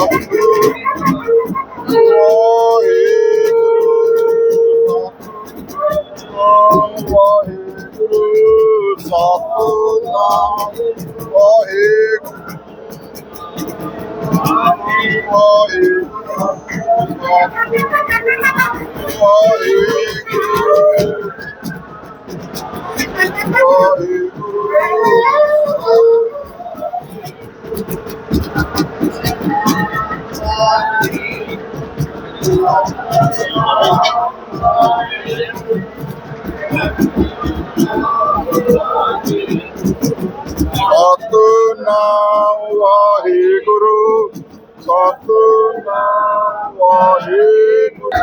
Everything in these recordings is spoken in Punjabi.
ਵਾਹਿਗੁਰੂ ਵਾਹਿਗੁਰੂ ਸਤਨਾਮ ਵਾਹਿਗੁਰੂ ਸਤਨਾਮ ਵਾਹਿਗੁਰੂ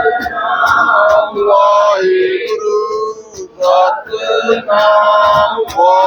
ਵਾਹਿਗੁਰੂ ਸਤਨਾਮ ਵਾਹਿਗੁਰੂ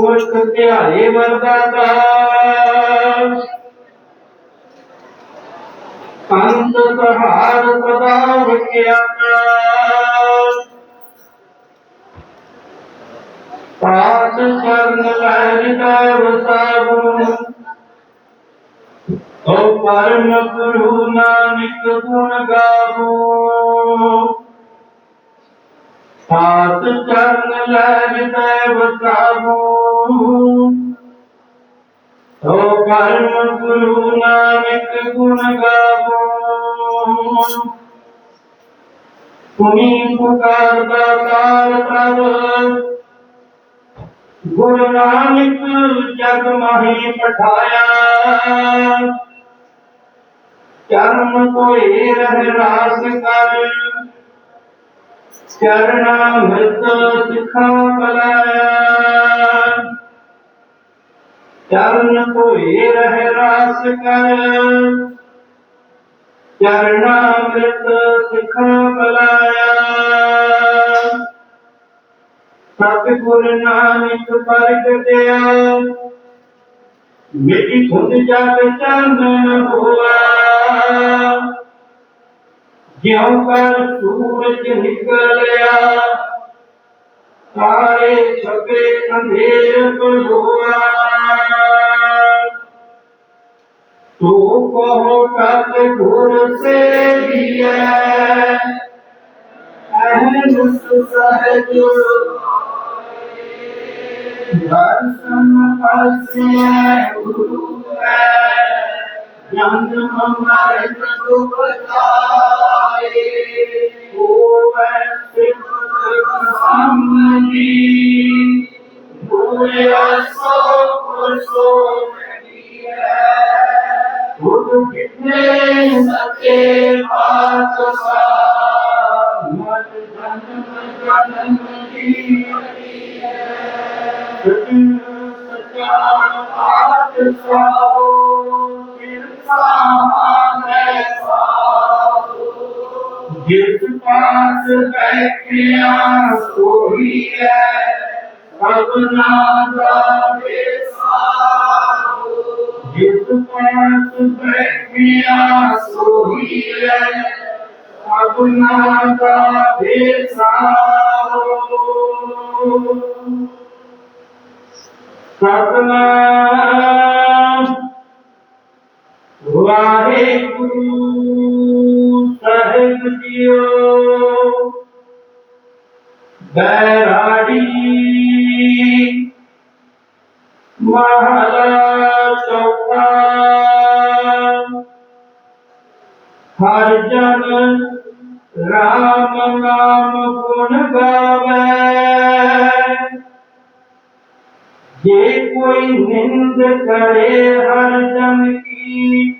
ਮਨ ਧਿਆਏ ਵਰਦਾਤਾ ਅੰਤ ਸਹਾਰ ਸਦਾ ਵਿਖਿਆਤਾ ਪਾਸ ਚਰਨ ਲੈਦਾ ਵਸਾਬੂ ਓ ਪਰਮ ਗੁਰੂ ਨਾਨਕ ਗੁਣ ਗਾਵੋ। ਸਾਤ ਚਰਨ ਲੈਦਾ ਵਸਾਬੂ ਓ ਪਰਮ ਗੁਰੂ ਨਾਨਕ ਗੁਣ ਗਾਵੋ। ਸੁਣੀ ਪੁਕਾਰ ਦਾ ਤਾਰ ਪ੍ਰਭ। ਗੁਰੂ ਨਾਨਕ ਜਗ ਮਾਹੀ ਪਠਾਇਆ। ਚਰਨ ਕੋਏ ਰਹਿ ਰਾਸ ਕਰ ਚਰਣਾ ਮ੍ਰਿਤ ਸਿਖਾ ਬਲਾਇਆ ਚਰਨ ਕੋਏ ਰਹਿ ਰਾਸ ਕਰ ਚਰਣਾ ਮ੍ਰਿਤ ਸਿਖਾ ਬਲਾਇਆ ਸਤਿਗੁਰ ਨਾਨਕ ਪ੍ਰਗਟਿਆ ਮੇਰੀ ਖੁਦ ਜਗ ਚਾਨਣ ਹੋਆ ਜਿਉ ਕਰ ਸੂਰਜ ਨਿਕਲਿਆ, ਸਾਰੇ ਛਪੇ ਅੰਧੇਰ ਬਲੋਆ ਤੋ ਕਹੋ ਤਤ ਗੁਰ ਸੇ ਦੀਐ ਅਹਨ ਸਹਿਜ। ਦਰਸ਼ਨ ਪਾਸਿਆ ਗੁਰੂ ਹੈ ਜਨ ਮਮਰ ਦੁਖ ਕਾਏ ਹੋਵੇ ਸਿਮਰਤ ਸੰਮਨੀ ਭੂਇਆ ਸੋ ਕੁਸੋ ਹੈ ਗੁਰੂ ਕਿਤਨੇ ਸਕੇ ਬਾਤ ਸਾ ਮਨ ਜਨਮ ਜਨਮ ਕੀ ਸਤਿ ਸਚਾ ਆਤ ਸਾ ਜਿਸ ਪਾਸ ਬੈਠਿਆ ਸੋਹੀ ਹੈ ਸਭਨਾ ਦਾ ਜਿਸ ਪਾਸ ਬੈਠਿਆ ਸੋਈ ਹੈ ਸਭਨਾ ਦਾ ਬੇਸਾਰੋ ਸਤਨਾਮ ਵਾਹਿਗੁਰੂ ਸਾਹਿਬ ਜੀਓ ਬੈਰਾੜੀ ਮਹਲਾ ਚੌਥਾ ਹਰ ਜਨ ਰਾਮ ਨਾਮ ਗੁਣ ਗਾਵੇ ਜੇ ਕੋਈ ਨਿੰਦ ਕਰੇ ਹਰ ਜਨ ਕੀ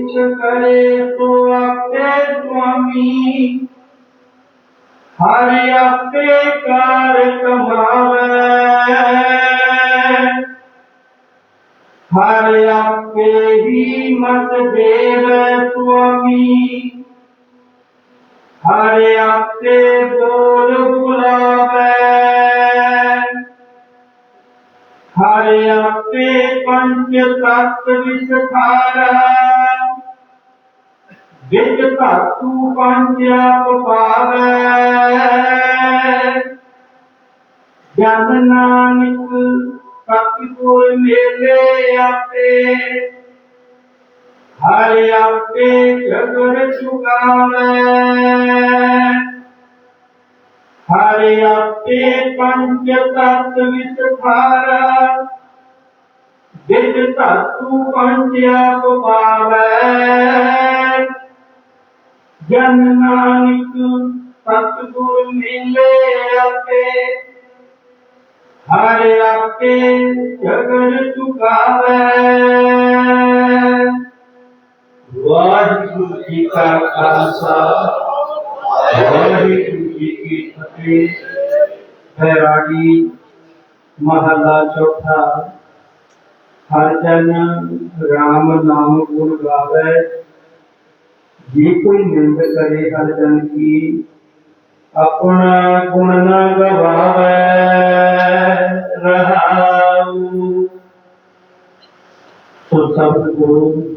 ਜੋ ਕਿਛ ਕਰੇ ਸੋ ਆਪੇ ਸੁਆਮੀ। ਹਰ ਆਪੇ ਕਾਰ ਕਮਾਵੇ। ਹਰ ਆਪੇ ਹੀ ਮਤ ਦੇਵੇ ਸੁਆਮੀ। ਹਰ ਆਪੇ ਬੋਲ ਬੁਲਾਵੇ। ਹਰ ਆਪੇ ਪੰਜ ਤਤ ਵਿਸਥਾਰਾ। ਵਿਦ ਧਾਤੂ ਪੰਜ ਆਪ ਜਨ ਨਾਨਕ ਸਤਿਗੁਰ ਮੇਲੇ ਆਪੇ। ਹਰ ਆਪੇ ਜਗਰ ਚੁਕਾਵੇ। ਹਰ ਆਪੇ ਪੰਜ ਤਤ ਵਿਸਥਾਰਾ ਵਿਦ ਧਾਤੂ ਪੰਜ ਆਪ ਜਨ ਨਾਨਕ ਸਤਿਗੁਰ ਮਿਲੇ ਆਪੇ ਹਰ ਆਪੇ ਜਗਰ ਚੁਕਾਵੇ ਵਾਹਿਗੁਰੂ ਜੀ ਕਾ ਖਾਲਸਾ ਵਾਹਿਗੁਰੂ ਜੀ ਕੀ ਫਤਿਹ ਬੈਰਾਗੀ ਮਹਲਾ ਚੌਥਾ ਹਰ ਜਨ ਰਾਮ ਨਾਮ ਗੁਣ ਗਾਵੇ ਜੇ ਕੋਈ ਨਿੰਦ ਕਰੇ ਹਰ ਜਨ ਕੀ, ਆਪਣਾ ਗੁਣ ਨਾ ਗਵਾਵੇ, ਰਹਾਉ। ਸੋ ਸਬਦ ਗੁਰੂ